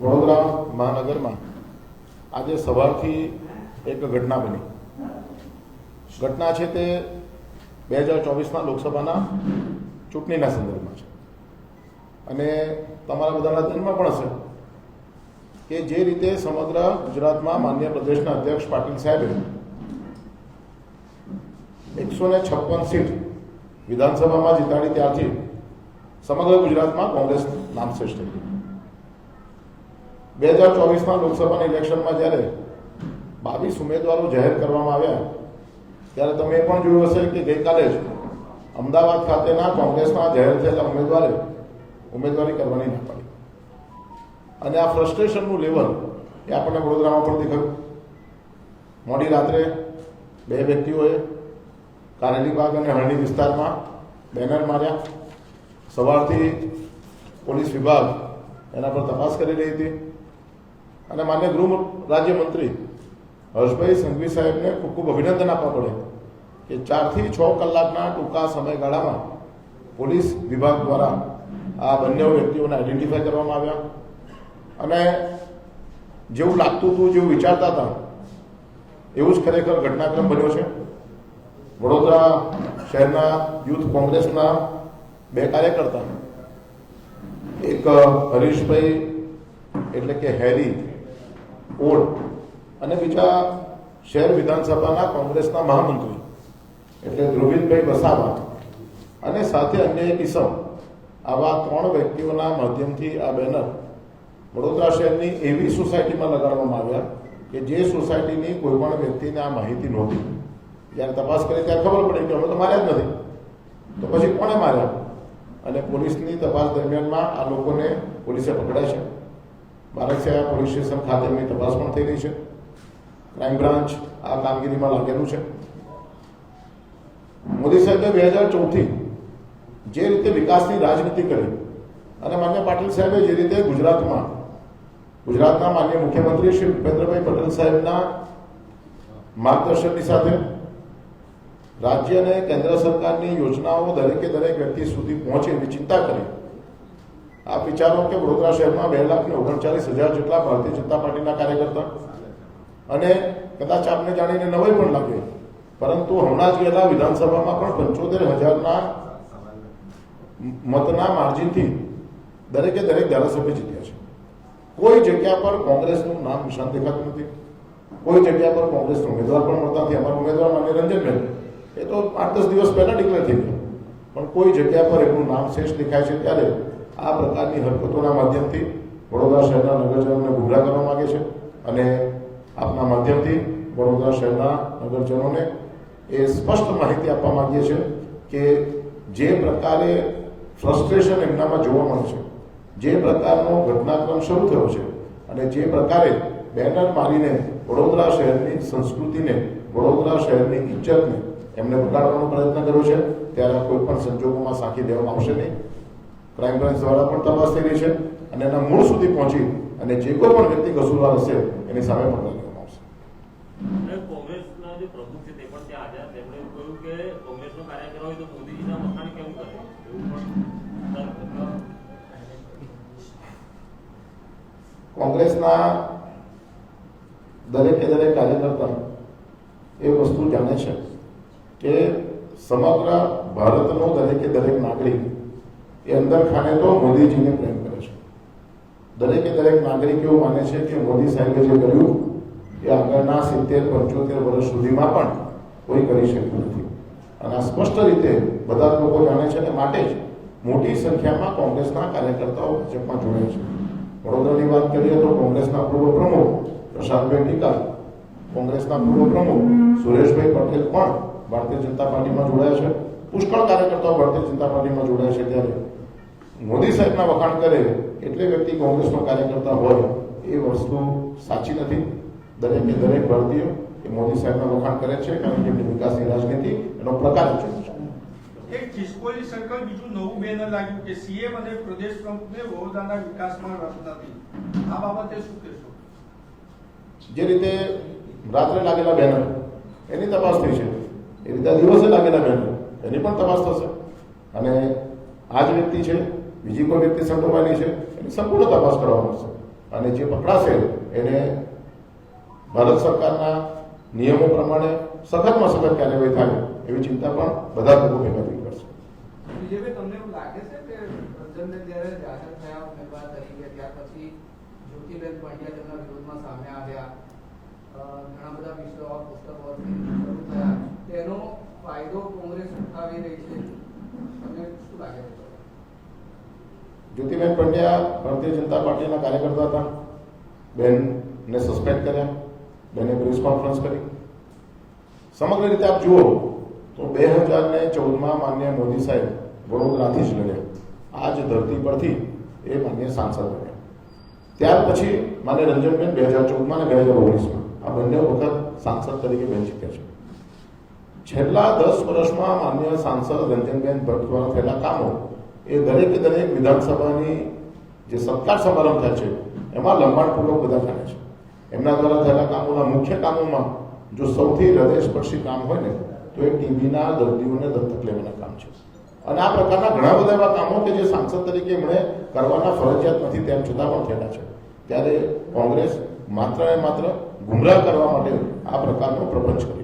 વડોદરા મહાનગરમાં આજે સવારથી એક ઘટના બની. ઘટના છે તે બે હજાર ચોવીસના લોકસભાના ચૂંટણીના સંદર્ભમાં છે. અને તમારા બધાના ધ્યાનમાં પણ હશે કે જે રીતે સમગ્ર ગુજરાતમાં માન્ય પ્રદેશના અધ્યક્ષ પાટીલ સાહેબે એકસો ને છપ્પન સીટ વિધાનસભામાં જીતાડી ત્યારથી સમગ્ર ગુજરાતમાં કોંગ્રેસ નામશેષ થઈ બે હજાર ચોવીસના લોકસભાના ઇલેક્શનમાં જ્યારે બાવીસ ઉમેદવારો જાહેર કરવામાં આવ્યા, ત્યારે તમે એ પણ જોયું હશે કે ગઈકાલે જ અમદાવાદ ખાતેના કોંગ્રેસના જાહેર થયેલા ઉમેદવારે ઉમેદવારી કરવાની ના પાડી. અને આ ફ્રસ્ટ્રેશનનું લેવલ એ આપણને વડોદરામાં પણ દેખાયું. મોડી રાત્રે બે વ્યક્તિઓએ કારેલીબાગ અને હરણી વિસ્તારમાં બેનર માર્યા. સવારથી પોલીસ વિભાગ એના પર તપાસ કરી રહી હતી. અને માન્ય ગૃહ રાજ્યમંત્રી હર્ષભાઈ સંઘવી સાહેબને ખૂબ ખૂબ અભિનંદન આપવા પડે કે ચારથી છ કલાકના ટૂંકા સમયગાળામાં પોલીસ વિભાગ દ્વારા આ બંને વ્યક્તિઓને આઈડેન્ટિફાય કરવામાં આવ્યા. અને જેવું લાગતું હતું, જેવું વિચારતા હતા, એવું જ ખરેખર ઘટનાક્રમ બન્યો છે. વડોદરા શહેરના યુથ કોંગ્રેસના બે કાર્યકર્તા, એક હરીશભાઈ એટલે કે હેરી ઓડ અને બીજા શહેર વિધાનસભાના કોંગ્રેસના મહામંત્રી એટલે ધ્રુવિનભાઈ વસાવા. અને સાથે અન્ય એક ઇસમ આવા ત્રણ વ્યક્તિઓના માધ્યમથી આ બેનર વડોદરા શહેરની એવી સોસાયટીમાં લગાડવામાં આવ્યા કે જે સોસાયટીની કોઈ પણ વ્યક્તિને આ માહિતી નહોતી. જ્યારે તપાસ કરી ત્યારે ખબર પડી કે અમે તો માર્યા જ નથી. તો પછી કોણે માર્યા? અને પોલીસની તપાસ દરમિયાનમાં આ લોકોને પોલીસે પકડ્યા છે. બારકસિયા પોલીસ સ્ટેશન ખાતે એમની તપાસ પણ થઈ રહી છે. ક્રાઇમ બ્રાન્ચ આ કામગીરીમાં લાગેલું છે. મોદી સાહેબે બે હજાર ચૌદથી જે રીતે વિકાસની રાજનીતિ કરી અને માન્ય પાટીલ સાહેબે જે રીતે ગુજરાતમાં, ગુજરાતના માન્ય મુખ્યમંત્રી શ્રી ભૂપેન્દ્રભાઈ પટેલ સાહેબના માર્ગદર્શનની સાથે રાજ્ય અને કેન્દ્ર સરકારની યોજનાઓ દરેકે દરેક વ્યક્તિ સુધી પહોંચે એવી ચિંતા કરી આપ વિચારો કે વડોદરા શહેરમાં બે લાખ ઓગણચાલીસ હજાર જેટલા ભારતીય જનતા પાર્ટીના કાર્યકર્તા અને કદાચ આપને જાણીને નવાઈ પણ લાગે, પરંતુ હમણાં જ ગયેલા વિધાનસભામાં પણ પંચોતેર હજારના મતના માર્જિનથી દરેકે દરેક ધારાસભ્ય જીત્યા છે. કોઈ જગ્યા પર કોંગ્રેસનું નામ નિશાન દેખાતું નથી. કોઈ જગ્યા પર કોંગ્રેસનો ઉમેદવાર પણ મળતા નથી. અમારા ઉમેદવાર માન્ય રંજનબેન એ તો આઠ દસ દિવસ પહેલા ડિક્લેર થઈ ગયા. પણ કોઈ જગ્યા પર એમનું નામ શેષ દેખાય છે ત્યારે આ પ્રકારની હરકતોના માધ્યમથી વડોદરા શહેરના નગરજનોને ગુમરાહ કરવા માંગે છે અને આપના માધ્યમથી વડોદરા શહેરના નગરજનોને એ સ્પષ્ટ માહિતી આપવા માંગીએ છીએ કે જે પ્રકારે ફ્રસ્ટ્રેશન એમનામાં જોવા મળે છે, જે પ્રકારનો ઘટનાક્રમ શરૂ થયો છે અને જે પ્રકારે બેનર મારીને વડોદરા શહેરની સંસ્કૃતિને, વડોદરા શહેરની ઇજ્જતને એમને બગાડવાનો પ્રયત્ન કર્યો છે, ત્યારે કોઈ પણ સંજોગોમાં સાંકી દેવામાં આવશે નહીં. ક્રાઇમ બ્રાન્ચ દ્વારા પણ તપાસ થઈ રહી છે અને એના મૂળ સુધી પહોંચી અને જે કોઈ પણ વ્યક્તિ કસૂરવાર હશે એની સામે પણ કોંગ્રેસના દરેકે દરેક કાર્યકર્તા એ વસ્તુ જાણે છે કે સમગ્ર ભારતનો દરેકે દરેક નાગરિક એ અંદર ખાને તો મોદીજીને પ્રેમ કરે છે. દરેકે દરેક નાગરિક એવું માને છે કે મોદી સાહેબે જે કર્યું, એ આગળના સિત્તેર, પંચોતેર વર્ષ સુધીમાં પણ કોઈ કરી શક્યું નથી. અને આ સ્પષ્ટ રીતે બધા લોકો જાણે છે અને માટે જ મોટી સંખ્યામાં કોંગ્રેસના કાર્યકર્તાઓ ભાજપમાં જોડાય છે. વડોદરાની વાત કરીએ તો કોંગ્રેસના પૂર્વ પ્રમુખ પ્રશાંતભાઈ ટીકા, કોંગ્રેસના પૂર્વ પ્રમુખ સુરેશભાઈ પટેલ પણ ભારતીય જનતા પાર્ટીમાં જોડાયા છે. પુષ્કળ કાર્યકર્તાઓ ભારતીય જનતા પાર્ટીમાં જોડાયા છે ત્યારે. મોદી સાહેબના વખાણ કરે એટલે વ્યક્તિ કોંગ્રેસનો કાર્યકર્તા હોય એ વસ્તુ સાચી નથી. દરેકે દરેક ભારતીય એ મોદી સાહેબના વખાણ કરે છે કારણ કે વિકાસની રાજનીતિ એનો પ્રકાર જ છે. એક ખિસકોલી સર્કલ બીજું નવું બેનર લાગ્યું કે સીએમ અને પ્રદેશ પ્રમુખને વડોદરાના વિકાસમાં રસ નથી. આ બાબતે શું કહેશો? જે રીતે રાત્રે લાગેલા બેનર એની તપાસ થઈ છે. એ રીતે દિવસે લાગેલા બેનર એની પણ તપાસ થશે. અને આ જ વ્યક્તિ છે બીજી કોઈ વ્યક્તિ સંડોવાયેલી છે, એની સંપૂર્ણ તપાસ કરવામાં આવશે અને જે પકડાશે, એને ભારત સરકારના નિયમો પ્રમાણે સખતમાં સખત કાર્યવાહી થાય, એવી ચિંતા પણ બધા લોકો ભેગા થઈ કરશે તમને એવું લાગે છે કે જ્યારે જાહેર થયા ઉમેદવાર તરીકે, ત્યાર પછી જ્યોતિબેન પંડ્યા તેમના વિરોધમાં સામે આવ્યા ઘણા બધા વિષયો, પુસ્તકો શરૂ તેનો ફાયદો કોંગ્રેસ ઉઠાવી રહી છે. તમને શું લાગે છે? જ્યોતિબેન પંડ્યા ભારતીય જનતા પાર્ટીના કાર્યકર્તા હતા બેનને સસ્પેન્ડ કર્યા બેને પ્રેસ કોન્ફરન્સ કરી સમગ્ર રીતે આપ જુઓ તો બે હજાર ને ચૌદમાં માન્ય મોદી સાહેબ વડોદરાથી જ લડ્યા આ જ ધરતી પરથી એ માન્ય સાંસદ બન્યા ત્યાર પછી માન્ય રંજનબેન બે હજાર ચૌદમાં અને બે હજાર ઓગણીસમાં આ બંને વખત સાંસદ તરીકે બેન જીત્યા છે। છેલ્લા દસ વર્ષમાં માન્ય સાંસદ રંજનબેન ભટ્ટ દ્વારા થયેલા કામો એ દરેકે દરેક વિધાનસભાની જે સત્કાર સમારંભ થાય છે, એમાં લંબાણપૂર્વક બધા જાણે છે. એમના દ્વારા થયેલા કામોના મુખ્ય કામોમાં જો સૌથી હૃદયસ્પર્શી કામ હોય ને, તો એ ટીબીના દર્દીઓને દત્તક લેવાના કામ છે. અને આ પ્રકારના ઘણા બધા એવા કામો કે જે સાંસદ તરીકે એમણે કરવાના ફરજિયાત નથી, તેમ છતાં પણ થયેલા છે. ત્યારે કોંગ્રેસ માત્ર ને માત્ર ગુમરાહ કરવા માટે આ પ્રકારનો પ્રપંચ કરી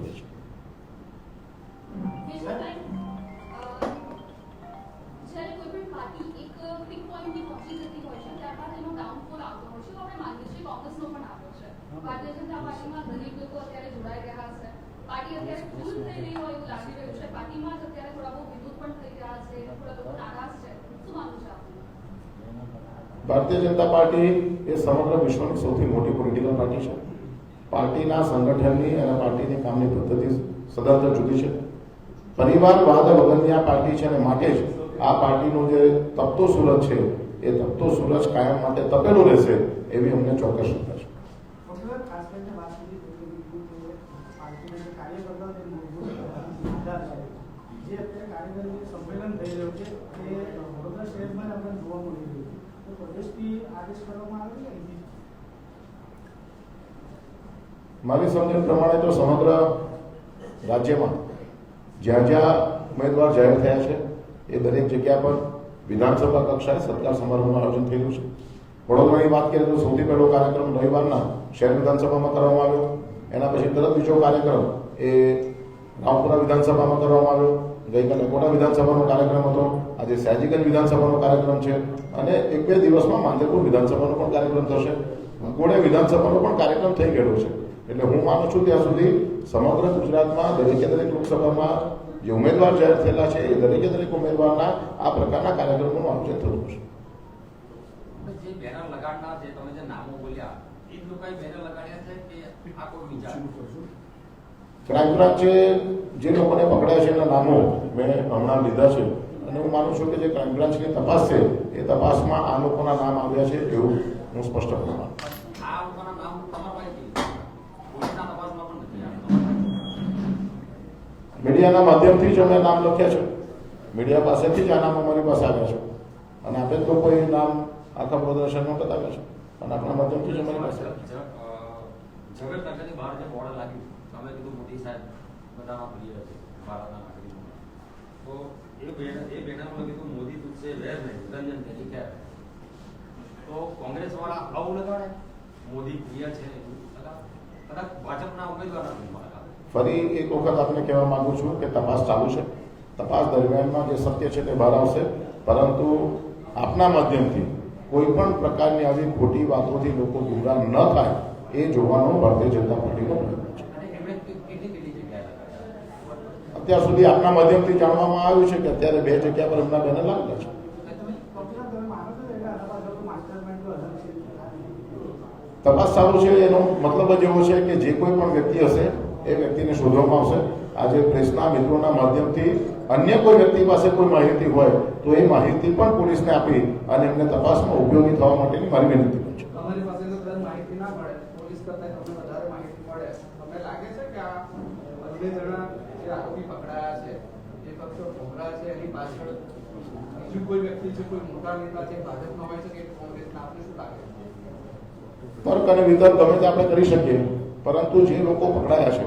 પાર્ટીમાં દરેક લોકો અત્યારે જોડાઈ રહ્યા છે. પાર્ટી અત્યારે ફૂલ થઈ રહી હોય એવું લાગી રહ્યું છે. પાર્ટીમાં જ અત્યારે થોડા બહુ વિરોધ પણ થઈ રહ્યા છે. થોડા લોકો નારાજ છે. શું માનવું છે આપનું? ભારતીય જનતા પાર્ટી એ સમગ્ર વિશ્વની સૌથી મોટી પોલિટિકલ પાર્ટી છે. પાર્ટીના સંગઠનની અને પાર્ટીની કામની પદ્ધતિ સદંતર જુદી છે. પરિવારવાદ વગરની આ પાર્ટી છે અને માટે જ આ પાર્ટીનો જે તપતો સૂરજ છે એ તપતો સૂરજ કાયમ માટે તપેલો રહેશે એવી અમને ચોક્કસ શ્રદ્ધા છે વકીલાત ખાસ કરીને વાત કરી તો કે બિલકુલ કે પાર્ટીના જે કાર્યકર્તાઓ તે મૂળભૂત આધાર છે જે અત્યારે કાર્યકરી જે સંમેલન થઈ રહ્યું છે એ વડોદરા શહેરમાં જ આપણને જોવા મળી રહ્યું છે તો પ્રદેશથી આદેશ કરવામાં આવે છે અહીંથી મારી સમજણ પ્રમાણે તો સમગ્ર રાજ્યમાં જ્યાં જ્યાં ઉમેદવાર જાહેર થયા છે, એ દરેક જગ્યા પર વિધાનસભા કક્ષાએ સત્કાર સમારોહનું આયોજન થયેલું છે. વડોદરાની વાત કરીએ તો સૌથી પહેલો કાર્યક્રમ રવિવારના શહેર વિધાનસભામાં કરવામાં આવ્યો. એના પછી તરત બીજો કાર્યક્રમ એ રામપુરા વિધાનસભામાં કરવામાં આવ્યો. ગઈકાલે કોટા વિધાનસભાનો કાર્યક્રમ હતો. આજે સયાજીગંજ વિધાનસભાનો કાર્યક્રમ છે અને એક બે દિવસમાં માંજલપુર વિધાનસભાનો પણ કાર્યક્રમ થશે. કોડે વિધાનસભાનો પણ કાર્યક્રમ થઈ ગયેલો છે. એટલે હું માનું છું ત્યાં સુધી સમગ્ર ગુજરાતમાં દરેકે દરેક લોકસભામાં જે ઉમેદવાર જાહેર થયેલા છે એ દરેકે દરેક ઉમેદવારના આ પ્રકારના કાર્યક્રમોનું આયોજન થતું હશે. જે તમે જે નામો બોલ્યા, એ લોકોએ બેનર લગાડ્યા છે કે આ કોઈ બીજા? ક્રાઇમ બ્રાન્ચે જે લોકોને પકડ્યા છે એના નામો મેં હમણાં લીધા છે. અને હું માનું છું કે જે ક્રાઇમ બ્રાન્ચની તપાસ છે. એ તપાસમાં આ લોકોના નામ આવ્યા છે એવું હું સ્પષ્ટ આવ્યા. મીડિયાના માધ્યમથી જ અમે નામ લખ્યા છે. મીડિયા પાસેથી જ આ નામ અમારી પાસે આવ્યા છે. અને આપણે તો કોઈ નામ આખા પ્રદર્શનમાં બતાવ્યા છે. અને આપણા માધ્યમથી જ અમારી પાસે આવ્યા છે. બહાર જે બોર્ડ લાગ્યું તમે કીધું મોદી સાહેબ બધામાં પ્રિય છે ભારતના નાગરિકો તો એ બેનર એ બેનરમાં કીધું મોદી તુજસે વેર નહીં રંજન તેની ખેર તો કોંગ્રેસ વાળા આવું લગાડે મોદી પ્રિય છે એવું લગાડે કદાચ ભાજપના ઉમેદવારના નામમાં લગાડે ફરી એક વખત આપને કહેવા માંગુ છું કે તપાસ ચાલુ છે તપાસ દરમિયાનમાં જે સત્ય છે તે બહાર આવશે પરંતુ આપના માધ્યમથી કોઈ પણ પ્રકારની આવી ખોટી વાતોથી લોકો ગુમરાહ ન થાય એ જોવાનો ભારતીય જનતા પાર્ટીનો પ્રયત્ન છે અને એમણે કેટલી કેટલી જગ્યાએ લગાડ્યા અત્યાર સુધી આપના માધ્યમથી જાણવામાં આવ્યું છે કે અત્યારે બે જગ્યા પર એમના બેનર લાગેલા છે. તપાસ ચાલુ છે એનો મતલબ જ એવો છે કે જે કોઈ પણ વ્યક્તિ હશે એ વ્યક્તિને શોધવામાં આવશે. આજે પ્રેસના મિત્રોના માધ્યમથી અન્ય કોઈ વ્યક્તિ પાસે કોઈ માહિતી હોય તો એ માહિતી પણ પોલીસને આપી અને એમને તપાસમાં ઉપયોગી થવા માટેની મારી વિનંતી પણ છે. તમારી પાસે તો કદાચ માહિતી ના મળે પોલીસ કરતા તમને વધારે માહિતી મળે. તમને લાગે છે કે આ બંને જણા જે આરોપી પકડાયા છે જે પક્ષો ભોગરા છે એની પાછળ બીજું કોઈ વ્યક્તિ છે કોઈ મોટા નેતા છે ભાજપમાં હોય છે કે કોંગ્રેસના આપને શું લાગે તર્ક અને વિતર્ક ગમે તે આપણે કરી શકીએ પરંતુ જે લોકો પકડાયા છે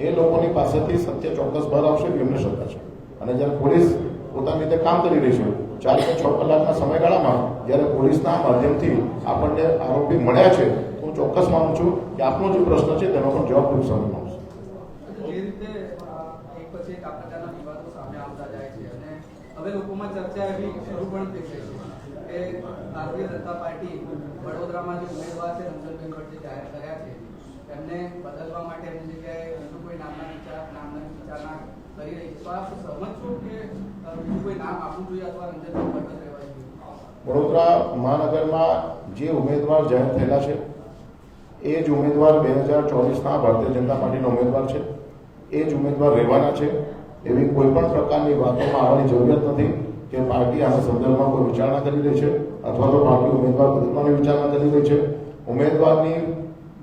એ લોકોની પાસેથી સત્ય ચોક્કસ બહાર આવશે એમને શંકા છે. અને જ્યારે પોલીસ પોતાની રીતે કામ કરી રહી છે ચાર કે છ કલાકના સમયગાળામાં જ્યારે પોલીસના માધ્યમથી આપણને આરોપી મળ્યા છે તો હું ચોક્કસ માનું છું કે આપનો જે પ્રશ્ન છે તેનો પણ જવાબ ટૂંક સમયમાં આવશે. જે રીતે એક પછી એક આ પ્રકારના વિવાદો સામે આવતા જાય છે હવે લોકોમાં ચર્ચા એવી શરૂ પણ થઈ છે કે ભારતીય જનતા પાર્ટી વડોદરામાં જે ઉમેદવાર છે રંજનભાઈ ભટ્ટ જાહેર કર્યા છે એમને બદલવા માટે એમની જગ્યાએ બીજું કોઈ નામના વિચાર, નામના વિચારણા કરી રહી છે. તો આપ સહમત છો કે બીજું કોઈ નામ આપવું જોઈએ અથવા રંજનભાઈ ભટ્ટ રહેવા જોઈએ? વડોદરા મહાનગરમાં જે ઉમેદવાર જાહેર થયેલા છે, એ જ ઉમેદવાર બે હજાર ચોવીસના ભારતીય જનતા પાર્ટીના ઉમેદવાર છે, એ જ ઉમેદવાર રહેવાના છે એવી કોઈ પણ પ્રકારની વાતોમાં આવવાની જરૂરિયાત નથી કે પાર્ટી આના સંદર્ભમાં કોઈ વિચારણા કરી રહી છે અથવા તો પાર્ટી ઉમેદવાર બદલવાની વિચારણા કરી રહી છે. ઉમેદવારની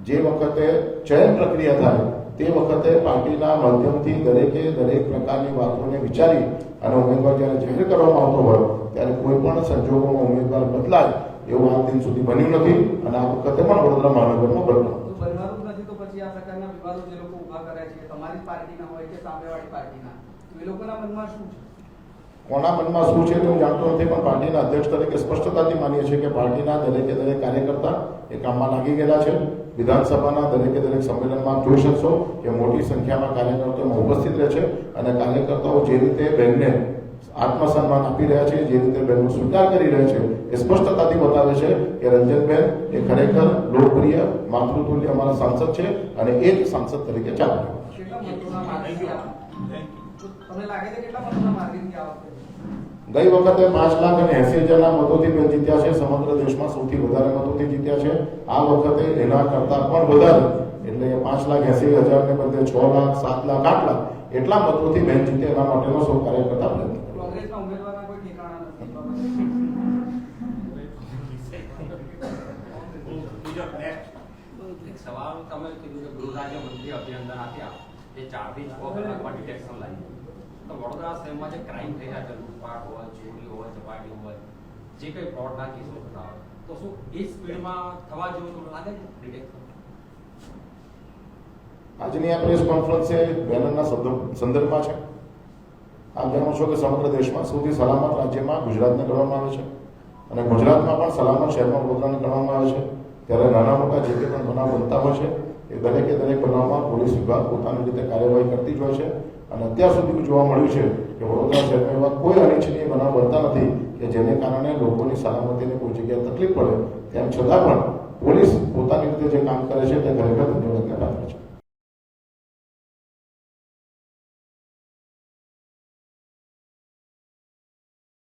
જે વખતે ચયન પ્રક્રિયા થાય તે વખતે પાર્ટીના માધ્યમથી દરેકે દરેક પ્રકારની વાતોને વિચારી અને ઉમેદવાર જ્યારે જાહેર કરવામાં આવતો હોય ત્યારે કોઈ પણ સંજોગોમાં ઉમેદવાર બદલાય એવું આ દિન સુધી બન્યું નથી અને આ વખતે પણ વડોદરા મહાનગરમાં બન્યું. તમારી પાર્ટીના હોય કે સામેવાળી પાર્ટીના? તો એ લોકોના મનમાં શું છે? કોના મનમાં શું છે તો હું જાણતો નથી પણ પાર્ટીના અધ્યક્ષ તરીકે સ્પષ્ટતાથી માનીએ છીએ કે પાર્ટીના દરેકે દરેક કાર્યકર્તા એ કામમાં લાગી ગયેલા છે. વિધાનસભાના દરેકે દરેક સંમેલનમાં જોઈ શકશો કે મોટી સંખ્યામાં કાર્યકર્તાઓમાં ઉપસ્થિત રહે છે અને કાર્યકર્તાઓ જે રીતે બહેનને આત્મસન્માન આપી રહ્યા છે જે રીતે બહેનનો સ્વીકાર કરી રહ્યા છે એ સ્પષ્ટતાથી બતાવે છે કે રંજનબેન એ ખરેખર લોકપ્રિય માતૃતુલ્ય અમારા સાંસદ છે અને એ જ સાંસદ તરીકે ચાલે ગઈ વખતે પાંચ લાખ અને એસી હજારના મતોથી જીત્યા છે. સમગ્ર દેશમાં સૌથી વધારે મતોથી જીત્યા છે. આ વખતે એના કરતા પણ વધારે, એટલે પાંચ લાખ એસી હજારને બદલે છ લાખ, સાત લાખ, આઠ લાખ, એટલા મતોથી બેન જીતે એના માટેનો સૌ કાર્યકર્તા પ્રયત્ન કરે. કોંગ્રેસના ઉમેદવારના કોઈ ઠેકાણા નથી બીજો next. એક સવાલ તમે કીધું કે ગૃહ રાજ્ય મંત્રી અભિનંદન આપ્યા એ ચારથી છ કલાકમાં ડિટેક્શન લાવી તો વડોદરા શહેરમાં જે ક્રાઇમ થઈ છે લૂંટફાટ હોય, ચોરી હોય ચપાટી હોય, જે કંઈ ફ્રોડના કેસો થતા હોય, તો શું એ સ્પીડમાં થવા જેવું તમને લાગે છે? ડિટેક્શન આજની આ પ્રેસ કોન્ફરન્સ એ બેનરના સંદર્ભમાં છે. આપ જાણો છો કે સમગ્ર દેશમાં સૌથી સલામત રાજ્યમાં ગુજરાતને ગણવામાં આવે છે. અને ગુજરાતમાં પણ સલામત શહેરમાં વડોદરાને ગણવામાં આવે છે. ત્યારે નાના મોટા જે પણ બનાવ બનતા હોય છે, એ દરેકે દરેક બનાવમાં પોલીસ વિભાગ પોતાની રીતે કાર્યવાહી કરતી જ હોય છે. અને અત્યાર સુધી જોવા મળ્યું છે કે વડોદરા શહેરમાં એવા કોઈ અનિચ્છનીય બનાવ બનતા નથી કે જેને કારણે લોકોની સલામતીને કોઈ જગ્યાએ તકલીફ પડે તેમ છતાં પણ પોલીસ પોતાની રીતે જે કામ કરે છે તે ખરેખર